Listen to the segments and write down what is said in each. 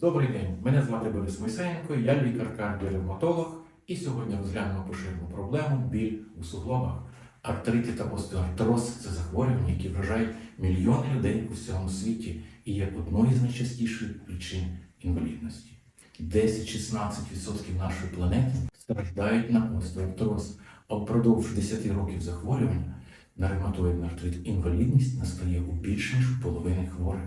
Добрий день, мене звати Борис Мойсеєнко, я лікар-кардіоревматолог, і сьогодні розглянемо поширену проблему біль у суглобах. Артрити та остеоартроз це захворювання, які вражають мільйони людей у всьому світі і є одною з найчастіших причин інвалідності. 10-16% нашої планети страждають на остеоартроз, а впродовж 10 років захворювання на ревматоїдний артрит інвалідність настає у більш ніж у половини хворих.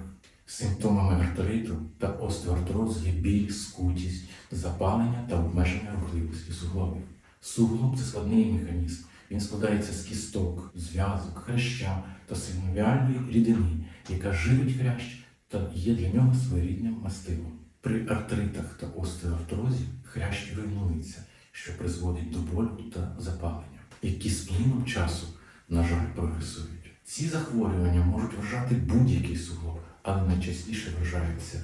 Симптомами артриту та остеоартрозу є біль, скутість, запалення та обмеження рухливості суглобів. Суглоб це складний механізм. Він складається з кісток, зв'язок, хряща та синовіальної рідини, яка живить хрящ та є для нього своєрідним мастилом. При артритах та остеоартрозі хрящ руйнується, що призводить до болю та запалення, які з плином часу, на жаль, прогресують. Ці захворювання можуть вражати будь-який суглоб, але найчастіше вражаються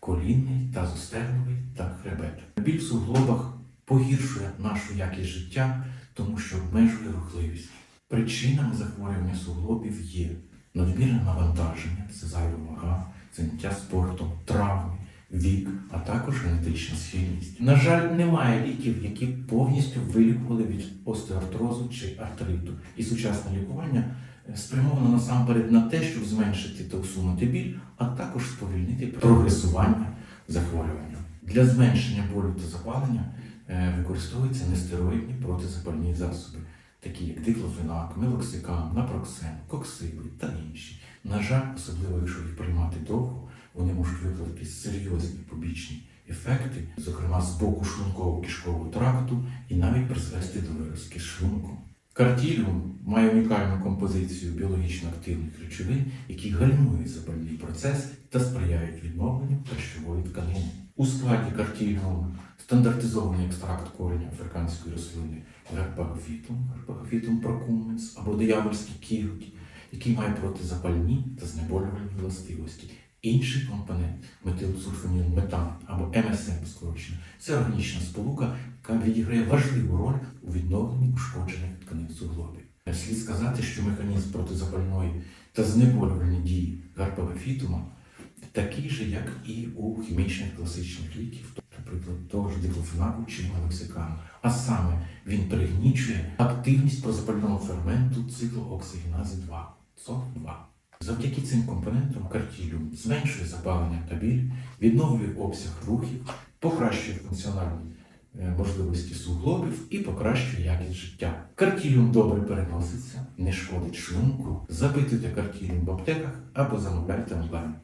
колінний, тазостегновий та хребет. Біль в суглобах погіршує нашу якість життя, тому що обмежує рухливість. Причинами захворювання суглобів є надмірне навантаження, це зайва вага, заняття спортом, травми, вік, також генетична схильність. На жаль, немає ліків, які повністю вилікували від остеоартрозу чи артриту. І сучасне лікування е, спрямовано насамперед на те, щоб зменшити та усунути біль, а також сповільнити прогресування захворювання. Для зменшення болю та запалення е, використовуються нестероїдні протизапальні засоби, такі як диклофенак, мелоксикам, напроксен, коксиби та інші. На жаль, особливо якщо їх приймати ефекти, зокрема з боку шлунково-кишкового тракту і навіть призвести до виразки шлунку. Картіліум має унікальну композицію біологічно активних речовин, які гальмують запальний процес та сприяють відновленню харчової тканини. У складі картіліуму стандартизований екстракт кореня африканської рослини герпагофітум, герпагофітум прокумens або диявольський кіготь, який має протизапальні та знеболювальні властивості. Інший компонент метан або МСМ скорочено це органічна сполука, яка відіграє важливу роль у відновленні ушкоджених тканин суглобів. Слід сказати, що механізм протизапальної та знеболювальні дії гарпагофітума такий же, як і у хімічних класичних ліків, наприклад, того ж диклофенаку чи мелоксикану. А саме він пригнічує активність прозапального ферменту циклу оксигенази 2 ЦО2. Завдяки цим компонентам картіліум зменшує запалення та біль, відновлює обсяг рухів, покращує функціональні е, можливості суглобів і покращує якість життя. Картіліум добре переноситься, не шкодить шлунку. Запитуйте картіліум в аптеках або замовляйте онлайн.